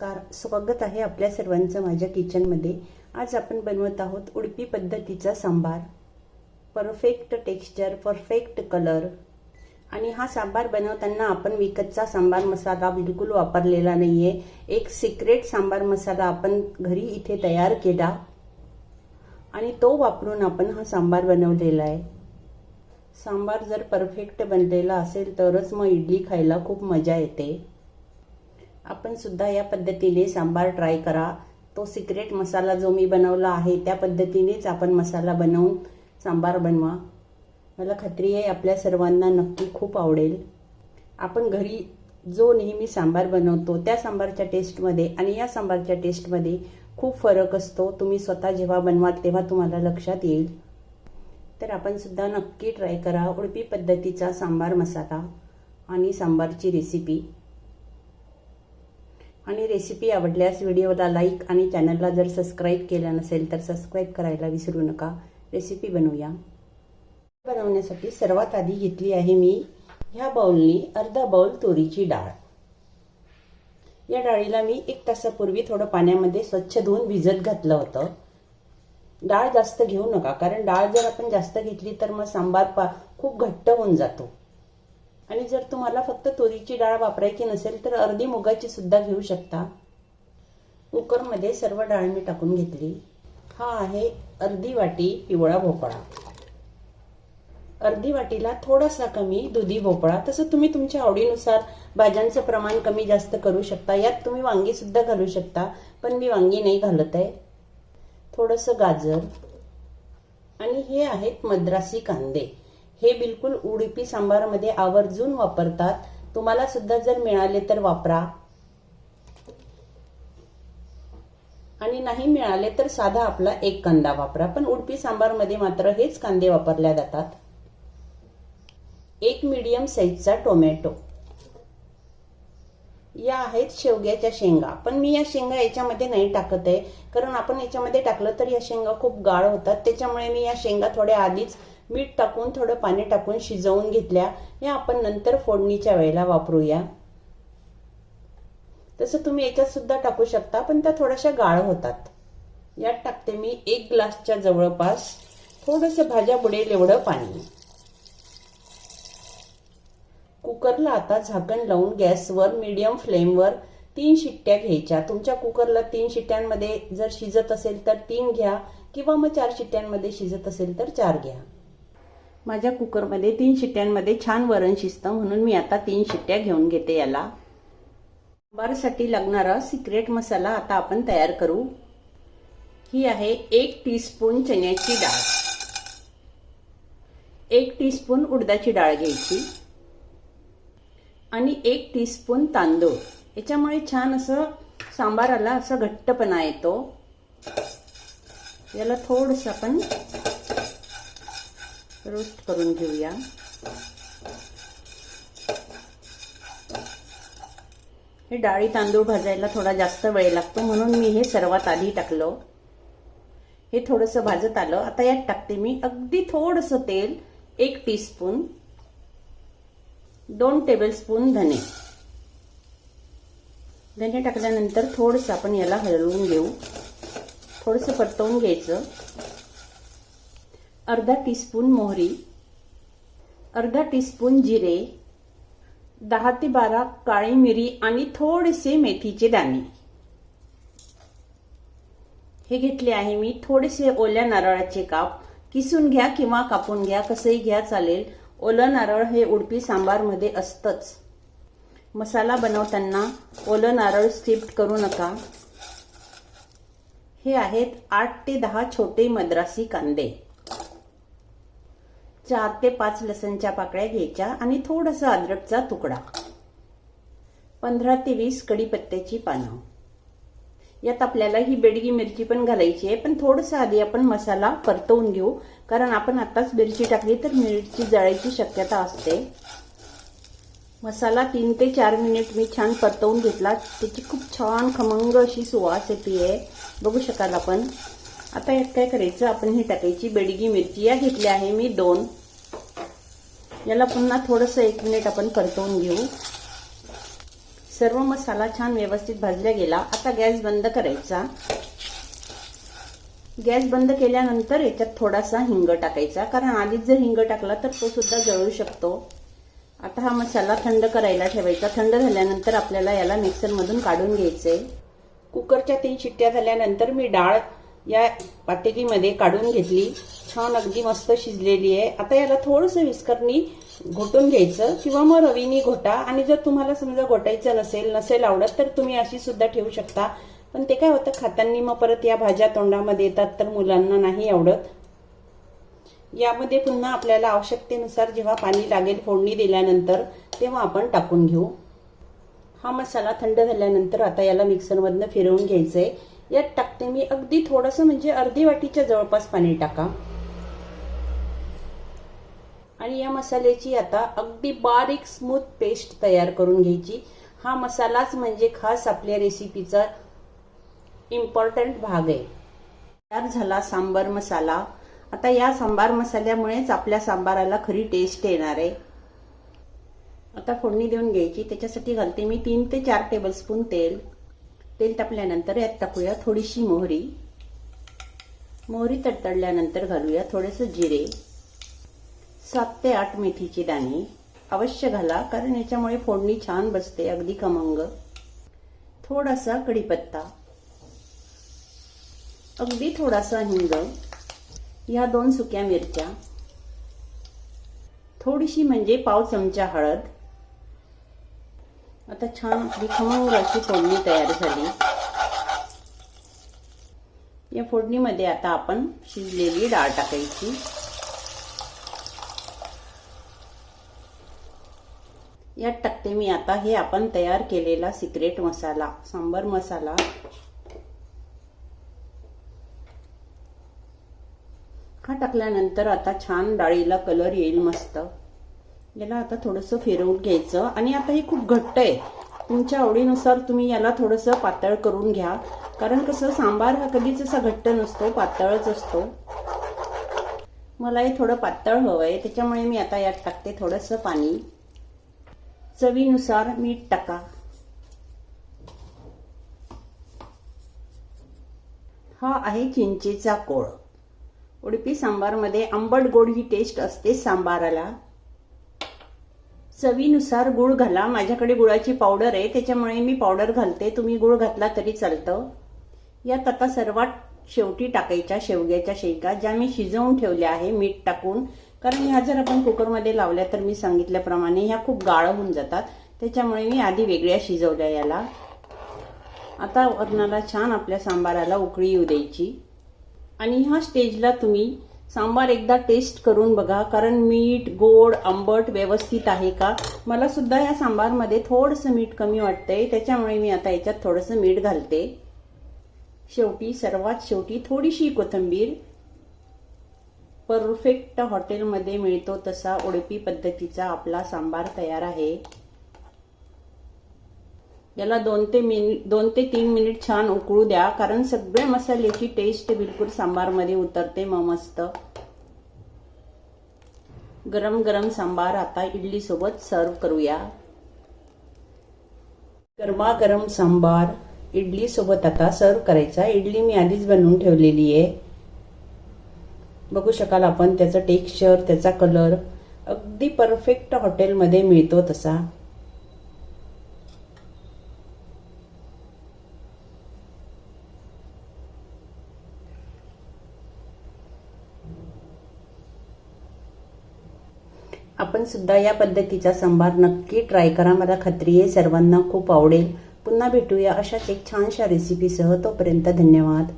Car स्वागत आहे आपल्या सर्वांचं माझ्या किचनमध्ये. आज आपण बनवत आहोत उडपी पद्धतीचा sambar. Perfect texture perfect colour आणि हा सांबार बनवताना आपण विकतचा सांबार मसाला बिलकुल वापरलेला नाहीये. एक सिक्रेट सांबार मसाला आपण घरी इथे तयार केला. आणि तो वापरून आपण हा सांबार बनवलेला आहे. सांबार जर परफेक्ट बनलेला असेल तरच मग इडली खायला खूप मजा येते. आपण सुद्धा या पद्धतीने सांबार ट्राय करा. तो सिक्रेट मसाला जो मी बनवला आहे त्या पद्धतीनेच आपण मसाला बनवून सांबार बनवा. मला खात्री आहे आपल्या सर्वांना नक्की खूप आवडेल. आपण घरी जो नेहमी सांबार बनवतो त्या सांबारच्या टेस्टमध्ये आणि या सांबारच्या टेस्टमध्ये खूप फरक असतो. तुम्ही स्वतः जेव्हा बनवाल तेव्हा तुम्हाला लक्षात येईल. तर आपण सुद्धा नक्की ट्राय करा उडपी पद्धतीचा सांबार मसाला आणि सांबारची रेसिपी आणि रेसिपी आवडल्यास व्हिडिओला लाईक आणि चॅनलला जर सबस्क्राईब केलं नसेल तर सबस्क्राईब करायला विसरू नका. रेसिपी बनवूया. बनवण्यासाठी सर्वात आधी घेतली आहे मी ह्या बाउलनी अर्धा बाउल तुरीची डाळ. या डाळीला मी एक तासापूर्वी थोडं पाण्यामध्ये स्वच्छ धुवून भिजत घातलं होतं. डाळ जास्त घेऊ नका कारण डाळ जर आपण जास्त घेतली तर मग सांबार पा खूप घट्ट होऊन जातो. आणि जर तुम्हाला फक्त तुरीची डाळ वापरायची नसेल तर अर्धी मुगाची सुद्धा घेऊ शकता. कुकरमध्ये सर्व डाळ मी टाकून घेतली. हा आहे अर्धी वाटी पिवळा भोपळा. अर्धी वाटीला थोडासा कमी दुधी भोपळा तसं तुम्ही तुमच्या आवडीनुसार भाज्यांचं प्रमाण कमी जास्त करू शकता. यात तुम्ही वांगी सुद्धा घालू शकता पण मी वांगी नाही घालत आहे. थोडंसं गाजर. आणि हे आहेत मद्रासी कांदे. हे बिलकुल उडीपी सांबारमध्ये आवर्जून वापरतात. तुम्हाला सुद्धा जर मिळाले तर वापरा. आणि नाही मिळाले तर साधा आपला एक कांदा वापरा. पण उडपी सांबारमध्ये मात्र हेच कांदे वापरल्या जातात. एक मीडियम साईजचा टोमॅटो या आहेत शेवग्याच्या शेंगा. पण मी या शेंगा याच्यामध्ये नाही टाकत आहे. कारण आपण याच्यामध्ये टाकलं तर या शेंगा खूप गाळ होतात. त्याच्यामुळे मी या शेंगा थोड्या आधीच मीठ टाकून थोडं पाणी टाकून शिजवून घेतल्या. या आपण नंतर फोडणीच्या वेळेला वापरूया. तसं तुम्ही याच्यात सुद्धा टाकू शकता पण त्या थोड्याशा गाळ होतात. यात टाकते मी एक ग्लासच्या जवळपास थोडंसं भाज्या बुडेल एवढं पाणी. कुकरला आता झाकण लावून गॅसवर मीडियम फ्लेमवर तीन शिट्ट्या घ्यायच्या. तुमच्या कुकरला तीन शिट्ट्यांमध्ये जर शिजत असेल तर तीन घ्या किंवा मग चार शिट्ट्यांमध्ये शिजत असेल तर चार घ्या. माझ्या कुकरमध्ये तीन शिट्ट्यांमध्ये छान वरण शिजतं म्हणून मी आता तीन शिट्ट्या घेऊन घेते याला. सांबारसाठी लागणारा सिक्रेट मसाला आता आपण तयार करू. ही आहे एक टीस्पून चण्याची डाळ. एक टीस्पून उडदाची डाळ घ्यायची. आणि एक टीस्पून तांदूळ. याच्यामुळे छान असं सांबाराला असं घट्टपणा येतो. याला थोडंसं आपण रोस्ट करून घेऊया. हे डाळी तांदूळ भाजायला थोडा जास्त वेळ लागतो म्हणून मी हे सर्वात आधी टाकलं. हे थोडंसं भाजत आलं. आता यात टाकते मी अगदी थोडंसं तेल एक टीस्पून दोन टेबलस्पून धने. धने टाकल्यानंतर थोडंसं आपण याला हलवून घेऊ. थोडंसं परतवून घ्यायचं. अर्धा टीस्पून मोहरी अर्धा टीस्पून जिरे दहा ते बारा काळी मिरी आणि थोडेसे मेथीचे दाणे. हे घेतले आहे मी. थोडेसे ओल्या नारळाचे काप. किसून घ्या किंवा कापून घ्या कसंही घ्या चालेल. ओलं नारळ हे उडपी सांबारमध्ये असतंच. मसाला बनवताना ओलं नारळ स्किप्ट करू नका. हे आहेत आठ ते दहा छोटे मद्रासी कांदे. चार ते पाच लसणच्या पाकळ्या घ्यायच्या आणि थोडासा अद्रकचा तुकडा. पंधरा ते वीस कढीपत्त्याची पानं. यात आपल्याला ही बेडगी मिरची पण घालायची आहे पण थोडंसं आधी आपण मसाला परतवून घेऊ कारण आपण आत्ताच मिरची टाकली तर मिरची जळायची शक्यता असते. मसाला तीन ते चार मिनिट मी छान परतवून घेतला. त्याची खूप छान खमंग अशी सुवास येते आहे बघू शकाल आपण. आता यात काय करायचं? आपण ही टाकायची बेडगी मिरची. या घेतल्या आहे मी दोन. याला पुन्हा थोडंसं एक मिनिट आपण परतवून घेऊ. सर्व मसाला छान व्यवस्थित भाजला गेला. आता गॅस बंद करायचा. गॅस बंद केल्यानंतर याच्यात थोडासा हिंग टाकायचा. कारण आधीच जर हिंग टाकला तर तो सुद्धा जळू शकतो. आता हा मसाला थंड करायला ठेवायचा. थंड झाल्यानंतर आपल्याला याला मिक्सरमधून काढून घ्यायचंय. कुकरच्या तीन शिट्ट्या झाल्यानंतर मी डाळ या पातेलीमध्ये काढून घेतली. छान अगदी मस्त शिजलेली आहे. आता याला थोडंसं विस्करणी घोटून घ्यायचं किंवा मग रवीनी घोटा. आणि जर तुम्हाला समजा घोटायचं नसेल नसेल आवडत तर तुम्ही अशी सुद्धा ठेवू शकता. पण ते काय होतं खातांनी मग परत या भाज्या तोंडामध्ये येतात तर मुलांना नाही आवडत. यामध्ये पुन्हा आपल्याला आवश्यकतेनुसार जेव्हा पाणी लागेल फोडणी दिल्यानंतर तेव्हा आपण टाकून घेऊ. हा मसाला थंड झाल्यानंतर आता याला मिक्सरमधनं फिरवून घ्यायचंय. यात टाकते. मी अगदी थोडंसं म्हणजे अर्धी वाटीच्या जवळपास पाणी टाका. आणि या मसाल्याची आता अगदी बारीक स्मूथ पेस्ट तयार करून घ्यायची. हा मसालाच म्हणजे खास आपल्या रेसिपीचा इम्पॉर्टंट भाग आहे. तयार झाला सांबार मसाला. आता या सांबार मसाल्यामुळेच आपल्या सांबाराला खरी टेस्ट येणार आहे. आता फोडणी देऊन घ्यायची. त्याच्यासाठी घालते मी तीन ते चार टेबलस्पून तेल. तेल टाकल्यानंतर यात टाकूया थोडीशी मोहरी. मोहरी तडतडल्यानंतर घालूया थोडेसे जिरे. सात ते आठ मेथीची दाणे. अवश्य घाला कारण याच्यामुळे फोडणी छान बसते अगदी खमंग. थोडासा कढीपत्ता. अगदी थोडासा हिंग. या दोन सुक्या मिरच्या. थोडीशी म्हणजे पाव चमचा हळद. आता छान आपली खमंग अशी फोडणी तयार झाली. या फोडणीमध्ये आता आपण शिजलेली डाळ टाकायची. यात टाकते मी आता हे आपण तयार केलेला सिक्रेट मसाला सांबर मसाला. हा टाकल्यानंतर आता छान डाळीला कलर येईल मस्त. याला आता थोडंसं फिरवून घ्यायचं. आणि आता हे खूप घट्ट आहे. तुमच्या आवडीनुसार तुम्ही याला थोडंसं पातळ करून घ्या. कारण कसं सांबार हा कधीच असा घट्ट नसतो पातळच असतो. मला हे थोडं पातळ हवं आहे. त्याच्यामुळे मी आता यात टाकते थोडंसं पाणी. चवीनुसार मीठ टाका. हा आहे चिंचेचा कोळ. उडपी सांबारमध्ये आंबट गोड ही टेस्ट असते सांबाराला. चवीनुसार गुळ घाला. माझ्याकडे गुळाची पावडर आहे त्याच्यामुळे मी पावडर घालते. तुम्ही गुळ घातला तरी चालतं. यात आता सर्वात शेवटी टाकायच्या शेवग्याच्या शेंगा ज्या मी शिजवून ठेवल्या आहे मीठ टाकून. कारण ह्या जर आपण कुकरमध्ये लावल्या तर मी सांगितल्याप्रमाणे ह्या खूप गाळ होऊन जातात. त्याच्यामुळे मी आधी वेगळ्या शिजवल्या याला. आता वरणाला छान आपल्या सांबाराला उकळी येऊ द्यायची. आणि ह्या स्टेजला तुम्ही सांबार एकदा टेस्ट करून बघा. कारण मीठ गोड आंबट व्यवस्थित आहे का? मला सुद्धा या सांबारमध्ये थोडंसं मीठ कमी वाटतंय. त्याच्यामुळे मी आता याच्यात थोडंसं मीठ घालते. शेवटी सर्वात शेवटी थोडीशी कोथिंबीर. परफेक्ट हॉटेलमध्ये मिळतो तसा उडपी पद्धतीचा आपला सांबार तयार आहे. याला दोन ते मिनिट दोन ते तीन मिनिट छान उकळू द्या. कारण सगळे मसाल्याची टेस्ट बिलकुल सांबारमध्ये उतरते मग मस्त. गरम गरम सांबार आता इडलीसोबत सर्व करूया. गरमागरम सांबार इडलीसोबत आता सर्व करायचा. इडली मी आधीच बनवून ठेवलेली आहे. बघू शकाल आपण त्याचं टेक्स्चर त्याचा कलर अगदी परफेक्ट हॉटेलमध्ये मिळतो तसा. आपण सुद्धा या पद्धतीचा सांबार नक्की ट्राय करा. मला खात्री आहे सर्वांना खूप आवडेल. पुन्हा भेटूया अशाच एक छानशा रेसिपीसह तोपर्यंत धन्यवाद.